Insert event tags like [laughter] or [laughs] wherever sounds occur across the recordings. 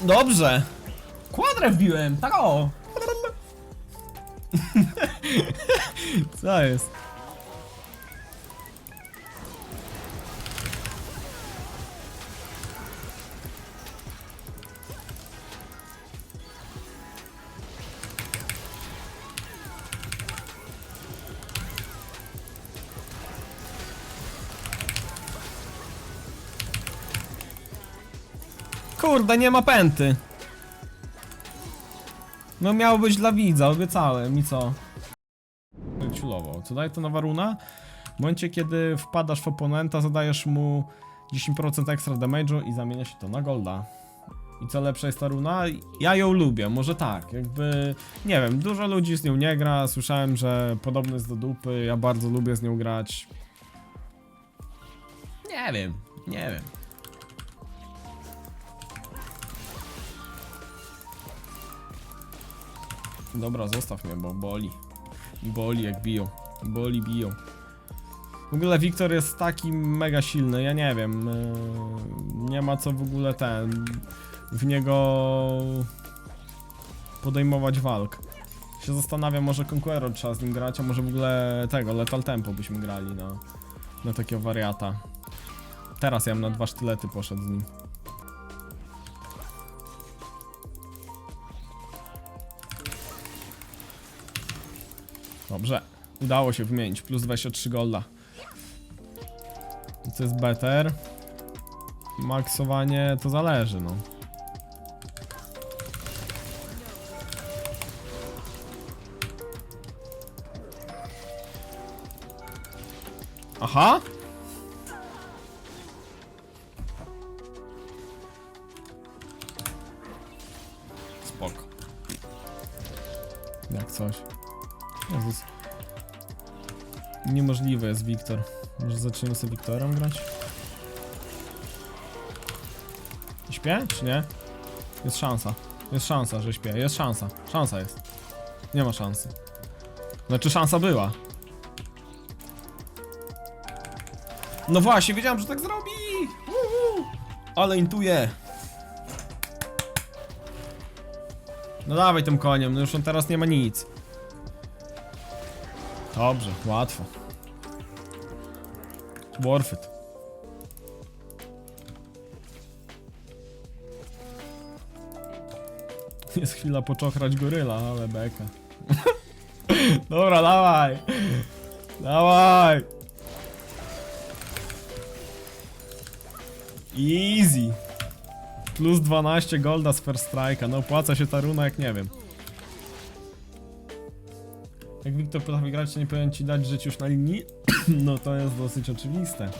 Dobrze. Kwadrę wbiłem, tak o. Co jest? Kurde, nie ma pęty. No miało być dla widza, obiecałem i co? Ciulowo. Co daje to nowa runa? W momencie, kiedy wpadasz w oponenta, zadajesz mu 10% extra damage'u i zamienia się to na golda. I co lepsza jest ta runa? Ja ją lubię, może tak, jakby, nie wiem, dużo ludzi z nią nie gra, słyszałem, że podobny jest do dupy, ja bardzo lubię z nią grać. Nie wiem, nie wiem. Dobra, zostaw mnie, bo boli. Boli jak biją. Boli biją. W ogóle Wiktor jest taki mega silny, ja nie wiem. yy, Nie ma co w ogóle ten. W niego podejmować walk. Się zastanawiam, może Conqueror trzeba z nim grać, a może w ogóle tego, Lethal Tempo byśmy grali na, na takiego wariata. Teraz ja bym na dwa sztylety poszedł z nim. Dobrze. Udało się wymienić. Plus 23 golda. Co jest better? Maksowanie to zależy, no. Aha! Spoko. Jak coś. Niemożliwe jest Wiktor. Może zaczniemy sobie Wiktorem grać? Śpię, czy nie? Jest szansa. Jest szansa, że śpię. Jest szansa. Szansa jest. Nie ma szansy. Znaczy szansa była. No właśnie, wiedziałem, że tak zrobi! Uhu. Ale intuję. No dawaj tym koniem, no już on teraz nie ma nic. Dobrze, łatwo. Worth it. Jest chwila poczochrać goryla, ale beka. [laughs] Dobra, dawaj! Dawaj! Easy! Plus 12 golda z first strike'a. No opłaca się ta runa jak nie wiem. Jak Wiktor potrafi grać, to nie powinien ci dać żyć już na linii? [laughs] no to jest dosyć oczywiste.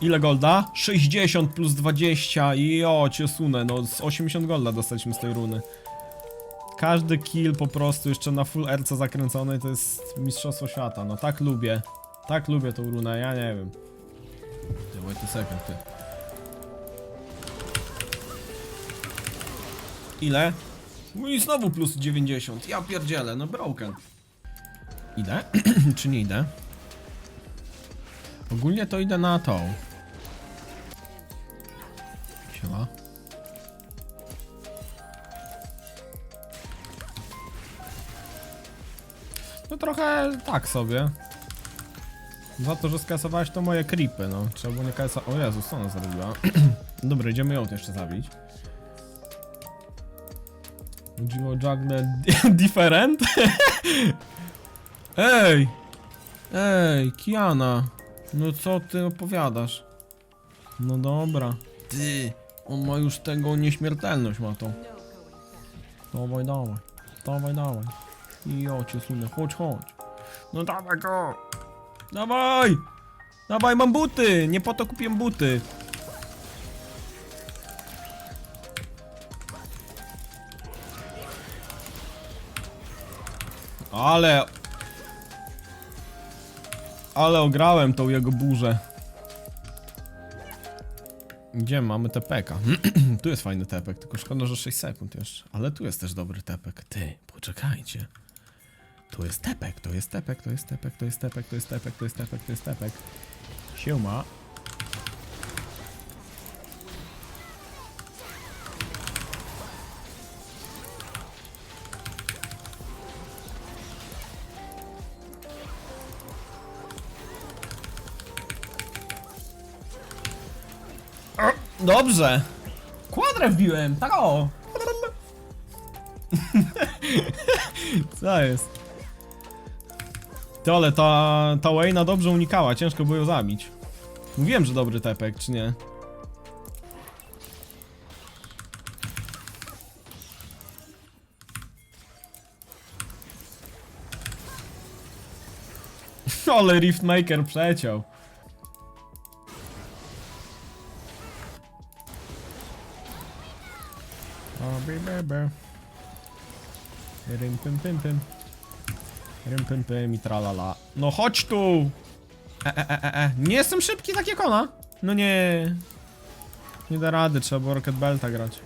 Ile golda? 60 plus 20 i o, cię sunę, no z 80 golda dostaliśmy z tej runy. Każdy kill po prostu jeszcze na full RC zakręcony to jest mistrzostwo świata, no tak lubię. Tak lubię tą runę, ja nie wiem. Wait a second, ty. Ile? No i znowu plus 90. Ja pierdzielę, no broken. Idę? [clears throat] Czy nie idę? Ogólnie to idę na tą. Siema. No trochę tak sobie. Za to, że skasowałeś to moje creepy, no. Trzeba było nie kasować. O Jezus, co ona zrobiła? [clears throat] Dobra, idziemy ją jeszcze zabić. Chodziło o Juggle [laughs] different? Ej! Ej, Kiana! No co ty opowiadasz? No dobra. Ty! On ma już tego nieśmiertelność ma to. Dawaj, dawaj. Dawaj, dawaj. I o cię sunę, chodź, chodź. No dawaj go! Dawaj! Dawaj, mam buty! Nie po to kupiłem buty. Ale... Ale ograłem tą jego burzę. Gdzie mamy TPK? [clears throat] tu jest fajny tepek, tylko szkoda, że 6 sekund jeszcze. Ale tu jest też dobry tepek. Ty, poczekajcie. To jest tepek, to jest tepek, to jest tepek, to jest tepek, to jest tepek, to jest tepek, to jest tepek. Siema. Dobrze. Kwadrę wbiłem, tak o. [laughs] Co jest? Ty, ale ta, ta Wayna dobrze unikała, ciężko było ją zabić. Mówiłem, że dobry tepek, czy nie? [laughs] Ale Riftmaker przeciął. Bebe. Rym, pym, pym, pym. Rym, pym, pym i tralala. No chodź tu! E, e, e, e, e. Nie jestem szybki tak jak ona. No nie. Nie da rady, trzeba było Rocket Belta grać.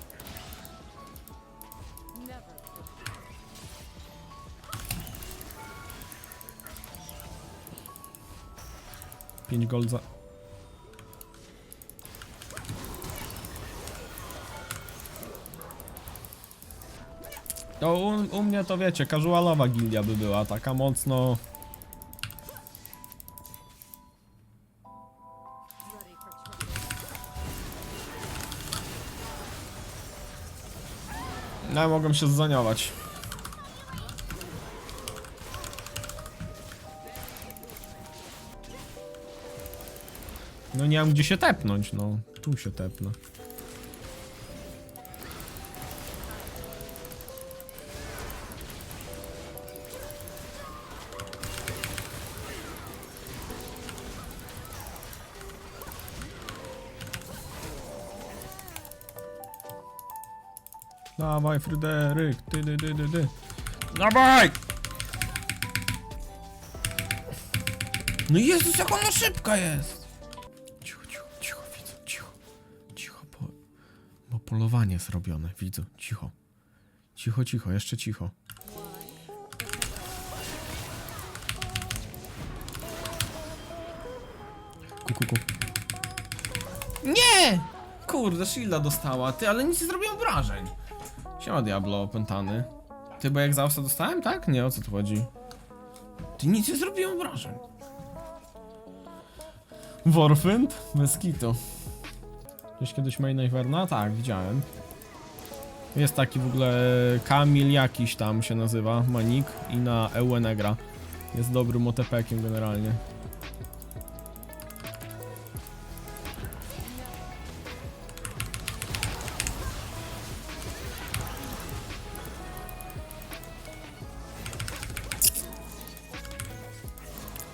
Pięć gold za... No u, u mnie to wiecie, casualowa gildia by była, taka mocno... No, mogłem się zdaniować. No nie mam gdzie się tepnąć, no. Tu się tepnę. Dawaj, Fryderyk, ty, ty, ty, ty, ty. Dawaj! No Jezus, jak ona szybka jest! Cicho, cicho, cicho, widzę, cicho. Cicho, bo, bo polowanie zrobione, widzę, cicho. Cicho, cicho, jeszcze cicho. Ku, ku, ku. Nie! Kurde, shielda dostała, ty, ale nic nie zrobiłem obrażeń. Siema Diablo, opętany. Ty, bo jak Zausa dostałem, tak? Nie, o co tu chodzi? Ty nic nie zrobiłem obrażeń. Warfind? Bez kitu. Gdzieś kiedyś main Iverna? Tak, widziałem. Jest taki w ogóle Kamil jakiś tam się nazywa, Manik i na EUN gra. Jest dobrym OTP-kiem generalnie.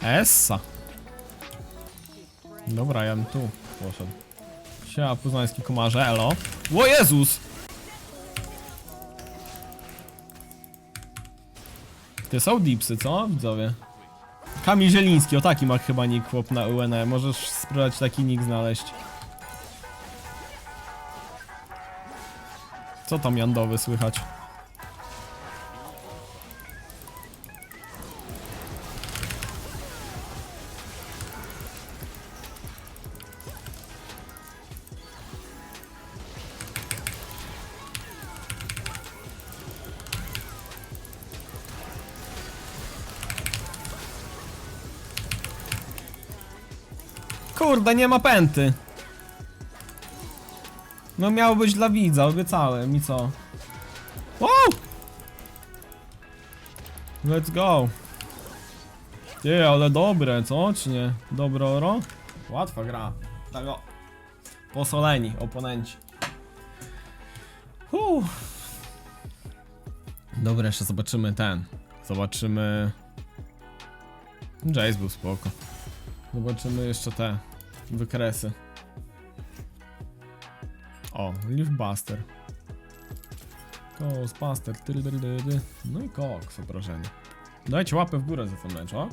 Essa. Dobra, ja bym tu poszedł. Siema, poznański komarze, elo. O Jezus! Ty są dipsy, co? Widzowie. Kamil Zieliński, o taki ma chyba nick chłop na UNE. Możesz spróbować taki nick znaleźć. Co tam Jandowy słychać? Kurde, nie ma pęty. No miało być dla widza, obiecałem i co? Wow! Let's go. Ty, ale dobre, co? Czy nie? Dobre oro? Łatwa gra. Tak o. Posoleni, oponenci. Huh. Dobra, jeszcze zobaczymy ten. Zobaczymy... Jace był spoko. Zobaczymy jeszcze te wykresy. O, Leafbuster. Ghostbuster. tyryryryry. No i koks, obrażenie. Dajcie łapę w górę za ten meczok.